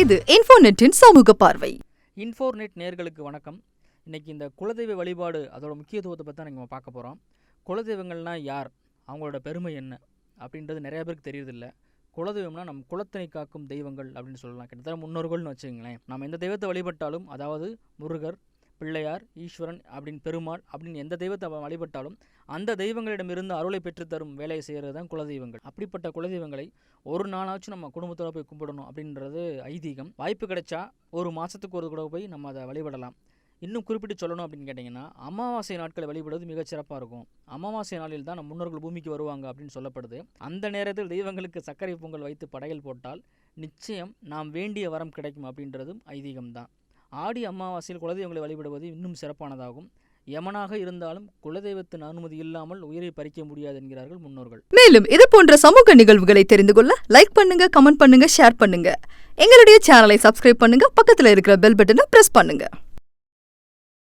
இது இன்ஃபோநெட்டின் சமூக பார்வை. இன்ஃபோர்நெட் நேர்களுக்கு வணக்கம். இன்றைக்கி இந்த குலதெய்வ வழிபாடு அதோட முக்கியத்துவத்தை பற்றி தான் நம்ம பார்க்க போகிறோம் குலதெய்வங்கள்னால் யார்? அவங்களோட பெருமை என்ன? அப்படின்றது நிறைய பேருக்கு தெரியறதில்ல. குலதெய்வம்னா நம் குலத்தினை காக்கும் தெய்வங்கள் அப்படின்னு சொல்லலாம். கிட்டத்தட்ட முன்னோர்கள்னு வச்சுக்கங்களேன். நம்ம எந்த தெய்வத்தை வழிபட்டாலும் அதாவது முருகர் பிள்ளையார் ஈஸ்வரன் அப்படின்னு பெருமாள் அப்படின்னு எந்த தெய்வத்தை வழிபட்டாலும் அந்த தெய்வங்களிடமிருந்து அருளை பெற்றுத்தரும் வேலையை செய்கிறது தான் குலதெய்வங்கள். அப்படிப்பட்ட குலதெய்வங்களை ஒரு நாளாச்சும் நம்ம குடும்பத்தோட போய் கும்பிடணும் அப்படின்றது ஐதீகம். வாய்ப்பு கிடைச்சா ஒரு மாதத்துக்கு ஒரு கூட போய் நம்ம அதை வழிபடலாம். இன்னும் குறிப்பிட்டு சொல்லணும் அப்படின்னு கேட்டிங்கன்னா அமாவாசை நாட்களை வழிபடுவது மிகச்சிறப்பாக இருக்கும். அமாவாசை நாளில் தான் நம் முன்னோர்கள் பூமிக்கு வருவாங்க அப்படின்னு சொல்லப்படுது. அந்த நேரத்தில் தெய்வங்களுக்கு சர்க்கரை பொங்கல் வைத்து படையல் போட்டால் நிச்சயம் நாம் வேண்டிய வரம் கிடைக்கும் அப்படின்றதும் ஐதீகம்தான் ஆடி அமாவாசையில் குலதெய்வங்களை வழிபடுவது இன்னும் சிறப்பானதாகும். யமனாக இருந்தாலும் குலதெய்வத்தின் அனுமதி இல்லாமல் உயிரை பறிக்க முடியாது என்கிறார்கள் முன்னோர்கள். மேலும் இது போன்ற சமூக நிகழ்வுகளை தெரிந்து கொள்ள லைக் பண்ணுங்க கமெண்ட் பண்ணுங்க ஷேர் பண்ணுங்க. எங்களுடைய சேனலை சப்ஸ்கிரைப் பண்ணுங்க பக்கத்தில் இருக்கிற பெல் பட்டனை பிரஸ் பண்ணுங்க.